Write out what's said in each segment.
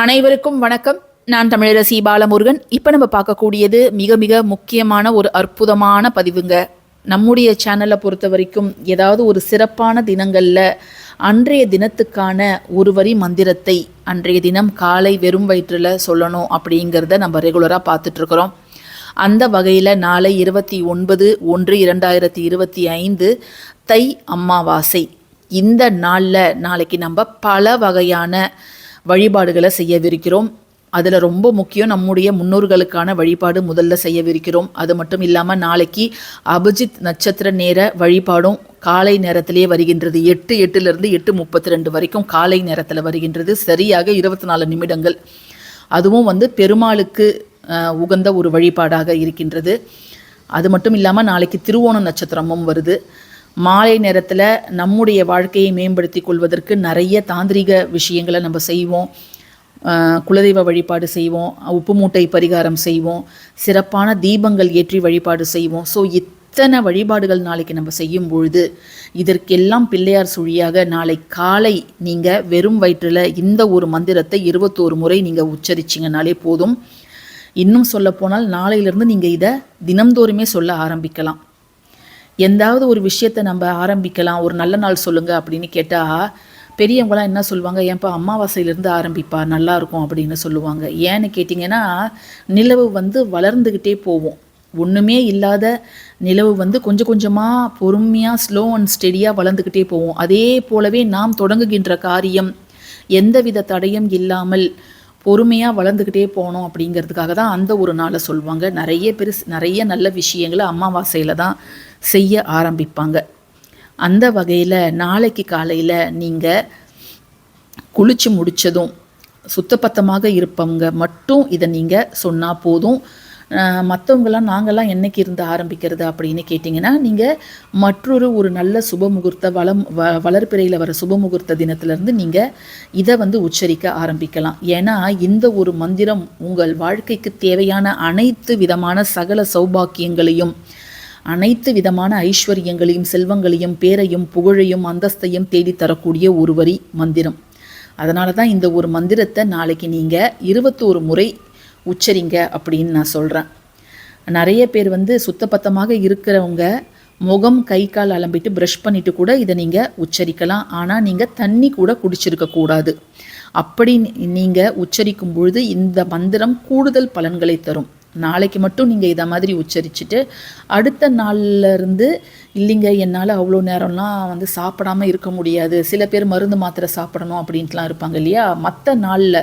அனைவருக்கும் வணக்கம். நான் தமிழரசி பாலமுருகன். இப்போ நம்ம பார்க்கக்கூடியது மிக மிக முக்கியமான ஒரு அற்புதமான பதிவுங்க. நம்முடைய சேனலை பொறுத்த வரைக்கும் ஏதாவது ஒரு சிறப்பான தினங்களில் அன்றைய தினத்துக்கான ஒரு வரி மந்திரத்தை அன்றைய தினம் காலை வெறும் வயிற்றில் சொல்லணும் அப்படிங்கிறத நம்ம ரெகுலராக பார்த்துட்ருக்குறோம். அந்த வகையில் நாளை இருபத்தி ஒன்பது ஒன்று இரண்டாயிரத்தி இருபத்தி ஐந்து தை அமாவாசை. இந்த நாளில் நாளைக்கு நம்ம பல வகையான வழிபாடுகளை செய்யவிருக்கிறோம். அதில் ரொம்ப முக்கியம் நம்முடைய முன்னோர்களுக்கான வழிபாடு முதல்ல செய்யவிருக்கிறோம். அது மட்டும் இல்லாமல் நாளைக்கு அபிஜித் நட்சத்திர நேர வழிபாடும் காலை நேரத்திலே வருகின்றது. எட்டு எட்டுலேருந்து எட்டு முப்பத்தி ரெண்டு வரைக்கும் காலை நேரத்தில் வருகின்றது. சரியாக இருபத்தி நாலு நிமிடங்கள். அதுவும் வந்து பெருமாளுக்கு உகந்த ஒரு வழிபாடாக இருக்கின்றது. அது மட்டும் இல்லாமல் நாளைக்கு திருவோண நட்சத்திரமும் வருது. மாலை நேரத்தில் நம்முடைய வாழ்க்கையை மேம்படுத்தி கொள்வதற்கு நிறைய தாந்திரிக விஷயங்களை நம்ம செய்வோம். குலதெய்வ வழிபாடு செய்வோம். உப்பு மூட்டை பரிகாரம் செய்வோம். சிறப்பான தீபங்கள் ஏற்றி வழிபாடு செய்வோம். ஸோ இத்தனை வழிபாடுகள் நாளைக்கு நம்ம செய்யும் பொழுது இதற்கெல்லாம் பிள்ளையார் சுழியாக நாளை காலை நீங்கள் வெறும் வயிற்றில் இந்த ஒரு மந்திரத்தை இருபத்தோரு முறை நீங்கள் உச்சரிச்சிங்கனாலே போதும். இன்னும் சொல்லப்போனால் நாளையிலிருந்து நீங்கள் இதை தினம்தோறுமே சொல்ல ஆரம்பிக்கலாம். எந்தாவது ஒரு விஷயத்தை நம்ம ஆரம்பிக்கலாம் ஒரு நல்ல நாள் சொல்லுங்கள் அப்படின்னு கேட்டால் பெரியவங்களாம் என்ன சொல்லுவாங்க ஏன்ப்பா அமாவாசையிலேருந்து ஆரம்பிப்பா நல்லாயிருக்கும் அப்படின்னு சொல்லுவாங்க. ஏன்னு கேட்டிங்கன்னா நிலவு வந்து வளர்ந்துக்கிட்டே போவோம். ஒன்றுமே இல்லாத நிலவு வந்து கொஞ்சம் கொஞ்சமாக பொறுமையாக ஸ்லோ அண்ட் ஸ்டெடியாக வளர்ந்துக்கிட்டே போகும் அதே போலவே நாம் தொடங்குகின்ற காரியம் எந்தவித தடையும் இல்லாமல் பொறுமையாக வளர்ந்துக்கிட்டே போகணும் அப்படிங்கிறதுக்காக தான் அந்த ஒரு நாளை சொல்லுவாங்க நிறைய பேர் நிறைய நல்ல விஷயங்களை அமாவாசையில் தான் செய்ய ஆரம்பிப்பாங்க. அந்த வகையில் நாளைக்கு காலையில் நீங்கள் குளிச்சு முடித்ததும் சுத்தப்பத்தமாக இருப்பவங்க மட்டும் இதை நீங்கள் சொன்னால் போதும். மற்றவங்களாம் நாங்கள்லாம் என்னைக்கு இருந்து ஆரம்பிக்கிறது அப்படின்னு கேட்டிங்கன்னா நீங்கள் மற்றொரு ஒரு நல்ல சுப முகூர்த்த வளம் வ வளர்ப்பிறையில் வர சுப முகூர்த்த தினத்திலேருந்து நீங்கள் இதை வந்து உச்சரிக்க ஆரம்பிக்கலாம். ஏன்னா இந்த ஒரு மந்திரம் உங்கள் வாழ்க்கைக்கு தேவையான அனைத்து விதமான சகல சௌபாக்கியங்களையும் அனைத்து விதமான ஐஸ்வர்யங்களையும் செல்வங்களையும் பேரையும் புகழையும் அந்தஸ்தையும் தேடித்தரக்கூடிய ஒரு வரி மந்திரம். அதனால தான் இந்த ஒரு மந்திரத்தை நாளைக்கு நீங்கள் இருபத்தோரு முறை உச்சரிங்க அப்படின்னு நான் சொல்கிறேன் நிறைய பேர் வந்து சுத்தபத்தமாக இருக்கிறவங்க முகம் கை கால் அலம்பிட்டு ப்ரஷ் பண்ணிட்டு கூட இதை நீங்கள் உச்சரிக்கலாம். ஆனால் நீங்கள் தண்ணி கூட குடிச்சிருக்கக்கூடாது அப்படி நீங்கள் உச்சரிக்கும் பொழுது இந்த மந்திரம் கூடுதல் பலன்களை தரும். நாளைக்கு மட்டும் நீங்கள் இதை மாதிரி உச்சரிச்சுட்டு அடுத்த நாள்லேருந்து இல்லைங்க என்னால் அவ்வளோ நேரம்லாம் வந்து சாப்பிடாம இருக்க முடியாது. சில பேர் மருந்து மாத்திரை சாப்பிடணும் அப்படின்ட்டுலாம் இருப்பாங்க இல்லையா? மற்ற நாளில்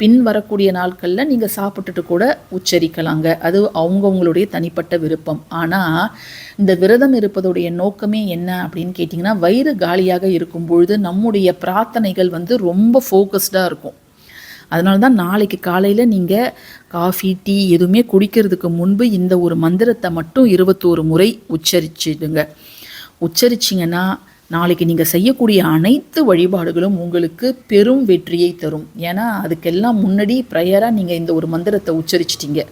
பின் வரக்கூடிய நாட்களில் நீங்கள் சாப்பிட்டுட்டு கூட உச்சரிக்கலாங்க. அது அவங்கவுங்களுடைய தனிப்பட்ட விருப்பம். ஆனால் இந்த விரதம் இருப்பதுடைய நோக்கமே என்ன அப்படின்னு கேட்டிங்கன்னா வயிறு காலியாக இருக்கும் பொழுது நம்முடைய பிரார்த்தனைகள் வந்து ரொம்ப ஃபோக்கஸ்டாக இருக்கும். அதனால தான் நாளைக்கு காலையில் நீங்கள் காஃபி டீ எதுவுமே குடிக்கிறதுக்கு முன்பு இந்த ஒரு மந்திரத்தை மட்டும் இருபத்தோரு முறை உச்சரிச்சிடுங்க. உச்சரிச்சிங்கன்னா நாளைக்கு நீங்கள் செய்யக்கூடிய அனைத்து வழிபாடுகளும் உங்களுக்கு பெரும் வெற்றியை தரும். ஏன்னா அதுக்கெல்லாம் முன்னாடி ப்ரையராக நீங்கள் இந்த ஒரு மந்திரத்தை உச்சரிச்சிட்டிங்க.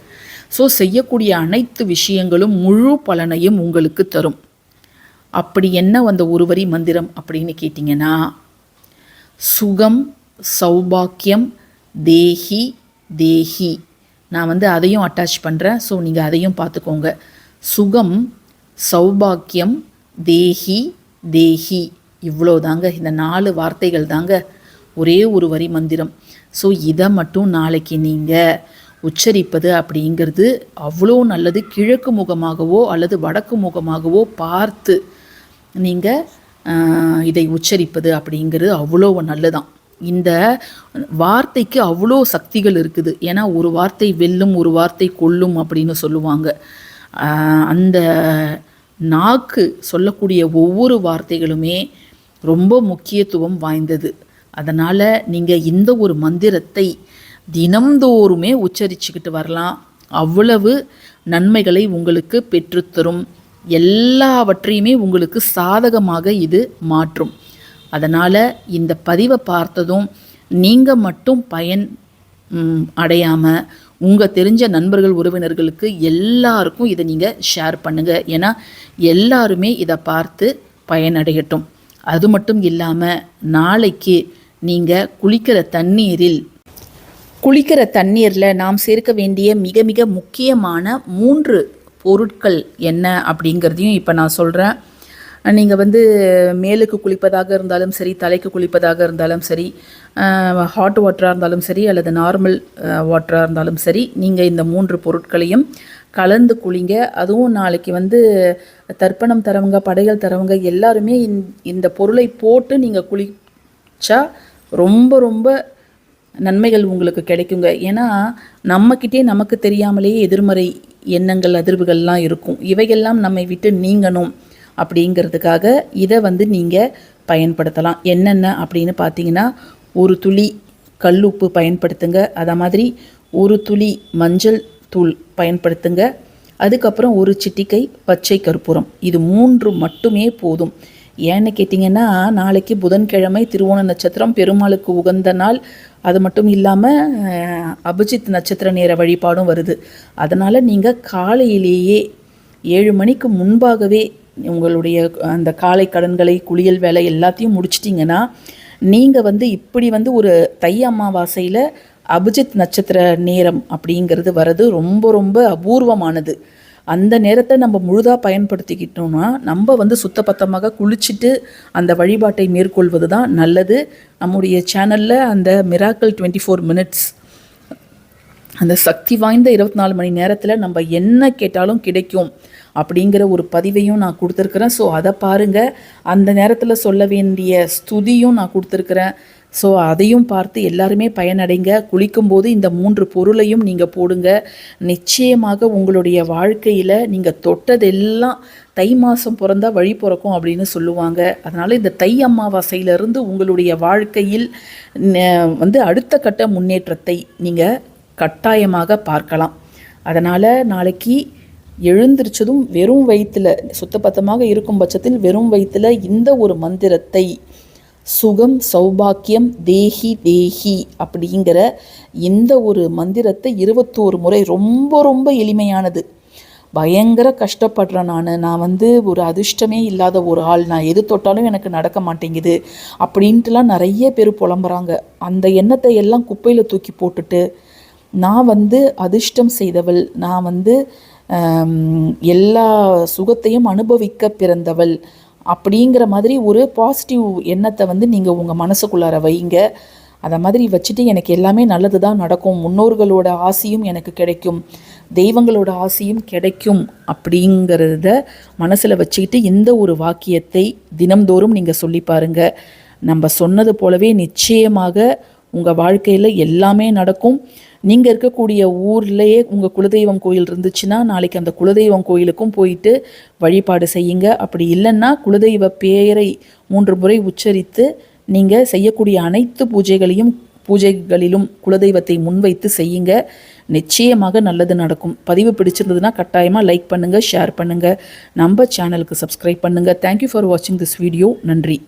ஸோ செய்யக்கூடிய அனைத்து விஷயங்களும் முழு பலனையும் உங்களுக்கு தரும். அப்படி என்ன அந்த ஒரு வரி மந்திரம் அப்படின்னு கேட்டிங்கன்னா சுகம் சௌபாக்கியம் தேஹி தேஹி நான் வந்து அதையும் அட்டாச் பண்ணுறேன் ஸோ நீங்கள் அதையும் பார்த்துக்கோங்க. சுகம் சௌபாக்கியம் தேஹி தேஹி. இவ்வளோ தாங்க இந்த நாலு வார்த்தைகள் தாங்க ஒரே ஒரு வரி மந்திரம். ஸோ இதை மட்டும் நாளைக்கு நீங்கள் உச்சரிப்பது அப்படிங்கிறது அவ்வளோ நல்லது. கிழக்கு முகமாகவோ அல்லது வடக்கு முகமாகவோ பார்த்து நீங்கள் இதை உச்சரிப்பது அப்படிங்கிறது அவ்வளோ நல்லதான். இந்த வார்த்தைக்கு அவ்வளோ சக்திகள் இருக்குது. ஏன்னா ஒரு வார்த்தை வெல்லும் ஒரு வார்த்தை கொல்லும் அப்படின்னு சொல்லுவாங்க. அந்த நாக்கு சொல்லக்கூடிய ஒவ்வொரு வார்த்தைகளுமே ரொம்ப முக்கியத்துவம் வாய்ந்தது. அதனால் நீங்கள் இந்த ஒரு மந்திரத்தை தினம்தோறுமே உச்சரிச்சுக்கிட்டு வரலாம். அவ்வளவு நன்மைகளை உங்களுக்கு பெற்றுத்தரும் எல்லாவற்றையுமே உங்களுக்கு சாதகமாக இது மாற்றும். அதனால் இந்த பதிவை பார்த்ததும் நீங்கள் மட்டும் பயன் அடையாமல் உங்கள் தெரிஞ்ச நண்பர்கள் உறவினர்களுக்கு எல்லாருக்கும் இதை நீங்கள் ஷேர் பண்ணுங்கள் ஏன்னா எல்லாருமே இதை பார்த்து பயனடையட்டும். அது மட்டும் இல்லாமல் நாளைக்கு நீங்கள் குளிக்கிற தண்ணீரில் குளிக்கிற தண்ணீரில் நாம் சேர்க்க வேண்டிய மிக மிக முக்கியமான மூன்று பொருட்கள் என்ன அப்படிங்கிறதையும் இப்போ நான் சொல்கிறேன் நீங்கள் வந்து மேலுக்கு குளிப்பதாக இருந்தாலும் சரி தலைக்கு குளிப்பதாக இருந்தாலும் சரி ஹாட் வாட்டராக இருந்தாலும் சரி அல்லது நார்மல் வாட்டராக இருந்தாலும் சரி நீங்கள் இந்த மூன்று பொருட்களையும் கலந்து குளிங்க. அதுவும் நாளைக்கு வந்து தர்ப்பணம் தரவங்க படைகள் தரவங்க எல்லாருமே இந்த பொருளை போட்டு நீங்கள் குளிச்சா ரொம்ப ரொம்ப நன்மைகள் உங்களுக்கு கிடைக்குங்க. ஏன்னா நம்மக்கிட்டே நமக்கு தெரியாமலேயே எதிர்மறை எண்ணங்கள் அதிர்வுகள்லாம் இருக்கும். இவையெல்லாம் நம்மை விட்டு நீங்கணும். அப்படிங்கிறதுக்காக இதை வந்து நீங்கள் பயன்படுத்தலாம். என்னென்ன அப்படின்னு பார்த்தீங்கன்னா ஒரு துளி கல் உப்பு பயன்படுத்துங்க. அதை மாதிரி ஒரு துளி மஞ்சள் தூள் பயன்படுத்துங்க. அதுக்கப்புறம் ஒரு சிட்டிக்கை பச்சை கற்பூரம். இது மூன்று மட்டுமே போதும். ஏன்னு கேட்டிங்கன்னா நாளைக்கு புதன்கிழமை திருவோண நட்சத்திரம் பெருமாளுக்கு உகந்த நாள். அது மட்டும் இல்லாமல் அபிஜித் நட்சத்திர நேர வழிபாடும் வருது. அதனால் நீங்கள் காலையிலேயே ஏழு மணிக்கு முன்பாகவே உங்களுடைய அந்த காலை கடன்களை குளியல் வேலை எல்லாத்தையும் முடிச்சிட்டிங்கன்னா நீங்கள் வந்து இப்படி வந்து ஒரு தை அமாவாசையில் அபிஜித் நட்சத்திர நேரம் அப்படிங்கிறது வர்றது ரொம்ப ரொம்ப அபூர்வமானது. அந்த நேரத்தை நம்ம முழுதாக பயன்படுத்திக்கிட்டோம்னா நம்ம வந்து சுத்தபத்தமாக குளிச்சுட்டு அந்த வழிபாட்டை மேற்கொள்வது தான் நல்லது. நம்முடைய சேனலில் அந்த மிராக்கல் டுவெண்ட்டி ஃபோர் மினிட்ஸ் அந்த சக்தி வாய்ந்த இருபத்தி நாலு மணி நேரத்தில் நம்ம என்ன கேட்டாலும் கிடைக்கும். அப்படிங்கிற ஒரு பதிவையும் நான் கொடுத்துருக்குறேன். ஸோ அதை பாருங்கள் அந்த நேரத்தில் சொல்ல வேண்டிய ஸ்துதியும் நான் கொடுத்துருக்குறேன். ஸோ அதையும் பார்த்து எல்லாருமே பயனடைங்க. குளிக்கும்போது இந்த மூன்று பொருளையும் நீங்கள் போடுங்க. நிச்சயமாக உங்களுடைய வாழ்க்கையில் நீங்கள் தொட்டதெல்லாம் தை மாதம் பிறந்தா வழி பிறக்கும் அப்படின்னு சொல்லுவாங்க. அதனால் இந்த தை அமாவாசையிலிருந்து உங்களுடைய வாழ்க்கையில் வந்து அடுத்த கட்ட முன்னேற்றத்தை நீங்கள் கட்டாயமாக பார்க்கலாம். அதனால் நாளைக்கு எழுந்திரிச்சதும் வெறும் வயிற்றில் சுத்தபத்தமாக இருக்கும் பட்சத்தில் வெறும் வயிற்றில் இந்த ஒரு மந்திரத்தை சுகம் சௌபாக்கியம் தேஹி தேஹி அப்படிங்கிற இந்த ஒரு மந்திரத்தை இருபத்தோரு முறை ரொம்ப ரொம்ப எளிமையானது. பயங்கர கஷ்டப்படுறேன் நான். நான் வந்து ஒரு அதிர்ஷ்டமே இல்லாத ஒரு ஆள். நான் எது தொட்டாலும் எனக்கு நடக்க மாட்டேங்குது அப்படின்ட்டுலாம் நிறைய பேர் புலம்புறாங்க. அந்த எண்ணத்தை எல்லாம் குப்பையில் தூக்கி போட்டுட்டு நான் வந்து அதிர்ஷ்டம் செய்தவள். நான் வந்து எல்லா சுகத்தையும் அனுபவிக்க பிறந்தவள் அப்படிங்கிற மாதிரி ஒரு பாசிட்டிவ் எண்ணத்தை வந்து நீங்கள் உங்கள் மனசுக்குள்ளார வைங்க. அதை மாதிரி வச்சுட்டு எனக்கு எல்லாமே நல்லது தான் நடக்கும். முன்னோர்களோட ஆசையும் எனக்கு கிடைக்கும். தெய்வங்களோட ஆசையும் கிடைக்கும் அப்படிங்கிறத மனசில் வச்சுக்கிட்டு இந்த ஒரு வாக்கியத்தை தினம்தோறும் நீங்கள் சொல்லி பாருங்கள் நம்ம சொன்னது போலவே நிச்சயமாக உங்கள் வாழ்க்கையில் எல்லாமே நடக்கும். நீங்கள் இருக்கக்கூடிய ஊர்லேயே உங்கள் குலதெய்வம் கோயில் இருந்துச்சுன்னா நாளைக்கு அந்த குலதெய்வம் கோயிலுக்கும் போயிட்டு வழிபாடு செய்யுங்க. அப்படி இல்லைன்னா குலதெய்வ பேரை மூன்று முறை உச்சரித்து நீங்கள் செய்யக்கூடிய அனைத்து பூஜைகளையும் பூஜைகளிலும் குலதெய்வத்தை முன்வைத்து செய்யுங்க. நிச்சயமாக நல்லது நடக்கும். பதிவு பிடிச்சிருந்ததுன்னா கட்டாயமாக லைக் பண்ணுங்கள் ஷேர் பண்ணுங்கள் நம்ம சேனலுக்கு சப்ஸ்கிரைப் பண்ணுங்கள் தேங்க்யூ ஃபார் வாட்சிங் திஸ் வீடியோ நன்றி.